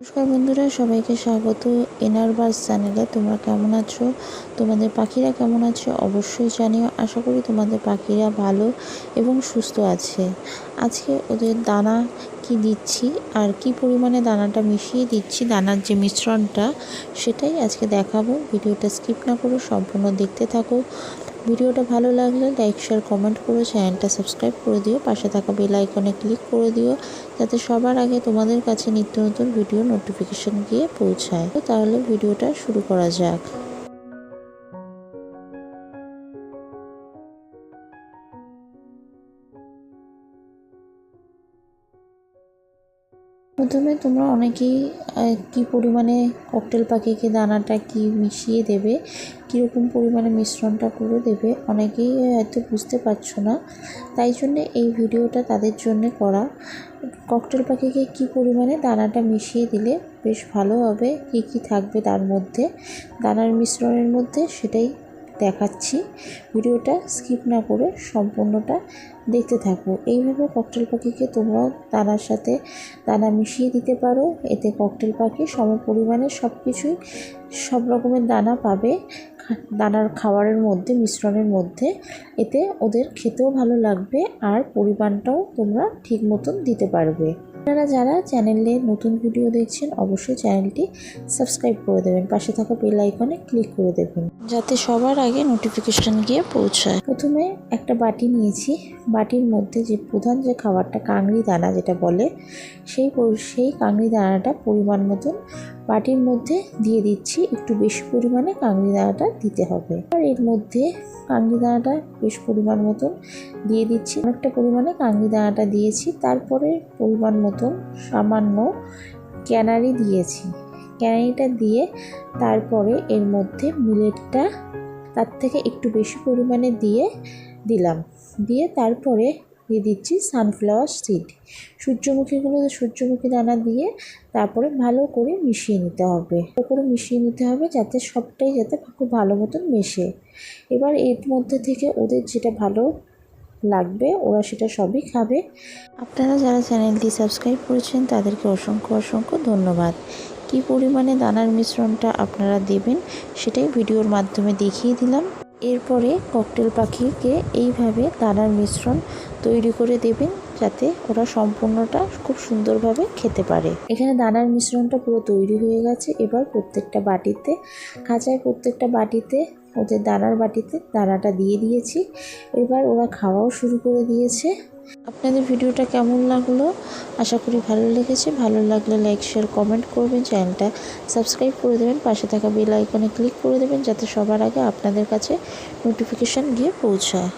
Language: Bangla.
নমস্কার বন্ধুরা, সবাইকে স্বাগত এনার বাস চ্যানেলে। তোমরা কেমন আছো? তোমাদের পাখিরা কেমন আছে? অবশ্যই জানিও। আশা করি তোমাদের পাখিরা ভালো এবং সুস্থ আছে। আজকে ওদের দানা কি দিচ্ছি আর কি পরিমাণে দানাটা মিশিয়ে দিচ্ছি, দানার যে মিশ্রণটা, সেটাই আজকে দেখাবো। ভিডিওটা স্কিপ না করে সম্পূর্ণ দেখতে থাকো। ভিডিওটা ভালো লাগলে লাইক শেয়ার কমেন্ট করে চ্যানেলটা সাবস্ক্রাইব করে দিও। পাশে থাকা বেল আইকনে ক্লিক করে দিও, যাতে সবার আগে তোমাদের কাছে নিত্য নতুন ভিডিও নোটিফিকেশন গিয়ে পৌঁছায়। তাহলে ভিডিওটা শুরু করা যাক। প্রথমে তোমরা অনেকেই কি পরিমাণে ককটেল পাখিকে দানাটা কি মিশিয়ে দেবে, কীরকম পরিমাণে মিশ্রণটা করে দেবে, অনেকেই হয়তো বুঝতে পারছ না। তাই জন্যে এই ভিডিওটা তাদের জন্যে করা। ককটেল পাখিকে কি পরিমাণে দানাটা মিশিয়ে দিলে বেশ ভালো হবে, কি কি থাকবে তার মধ্যে। দানার মিশ্রণের মধ্যে সেটাই দেখাচ্ছি। ভিডিওটা স্কিপ না করে সম্পূর্ণটা দেখতে থাকো। এইভাবে ককটেল পাখিকে তোমরাও দানার সাথে দানা মিশিয়ে দিতে পারো। এতে ককটেল পাখি সম পরিমাণে সব কিছুই সব রকমের দানা পাবে। দানার খাবারের মধ্যে, মিশ্রণের মধ্যে। এতে ওদের খেতেও ভালো লাগবে আর পরিমাণটাও তোমরা ঠিক মতন দিতে পারবে। আপনারা যারা চ্যানেলে নতুন ভিডিও দেখছেন, অবশ্যই চ্যানেলটি সাবস্ক্রাইব করে দেবেন। পাশে থাকা বেল আইকনে ক্লিক করে দেবেন যাতে সবার আগে নোটিফিকেশন গিয়ে পৌঁছায়। প্রথমে একটা বাটি নিয়েছি। বাটির মধ্যে যে প্রধান যে খাবারটা কাংড়ি দানা যেটা বলে, সেই সেই কাংড়ি দানাটা পরিমাণ মতন বাটির মধ্যে দিয়ে দিচ্ছি। একটু বেশি পরিমাণে কাংড়ি দানাটা দিতে হবে। আর এর মধ্যে কাংড়ি দানাটা বেশ পরিমাণ মতন দিয়ে দিচ্ছি। অনেকটা পরিমাণে কাংড়ি দানাটা দিয়েছি। তারপরে পরিমাণ মতন সামান্য ক্যানারি দিয়েছি। ক্যানারিটা দিয়ে তারপরে এর মধ্যে মিলেটটা তার থেকে একটু বেশি পরিমাণে দিয়ে দিলাম। দিয়ে তারপরে দিয়ে দিচ্ছি সানফ্লাওয়ার সিড সূর্যমুখীগুলো সূর্যমুখী দানা দিয়ে তারপরে ভালো করে মিশিয়ে নিতে হবে। ভালো করে মিশিয়ে নিতে হবে যাতে সবটাই যাতে খুব ভালো মতন মেশে। এবার এর মধ্যে থেকে ওদের যেটা ভালো লাগবে, ওরা সেটা সবই খাবে। আপনারা যারা চ্যানেলটি সাবস্ক্রাইব করেছেন, তাদেরকে অসংখ্য অসংখ্য ধন্যবাদ। কি পরিমাণে দানার মিশ্রণটা আপনারা দেবেন, সেটাই ভিডিওর মাধ্যমে দেখিয়ে দিলাম। এরপরে ককটেল পাখিকে এইভাবে দানার মিশ্রণ তৈরি করে দেবেন, যাতে ওরা সম্পূর্ণটা খুব সুন্দরভাবে খেতে পারে। এখানে দানার মিশ্রণটা পুরো তৈরি হয়ে গেছে। এবার প্রত্যেকটা বাটিতে, খাঁচায় প্রত্যেকটা বাটিতে ওদের দাঁড়ার বাটিতে দাঁড়াটা দিয়ে দিয়েছি। এবার ওরা খাওয়াও শুরু করে দিয়েছে। আপনাদের ভিডিওটা কেমন লাগল? আশা করি ভালো লেগেছে। ভালো লাগলে লাইক, শেয়ার, কমেন্ট করবেন। চ্যানেলটা সাবস্ক্রাইব করে দেবেন। পাশে থাকা বেল আইকনে ক্লিক করে দেবেন যাতে সবার আগে আপনাদের কাছে নোটিফিকেশান গিয়ে পৌঁছায়।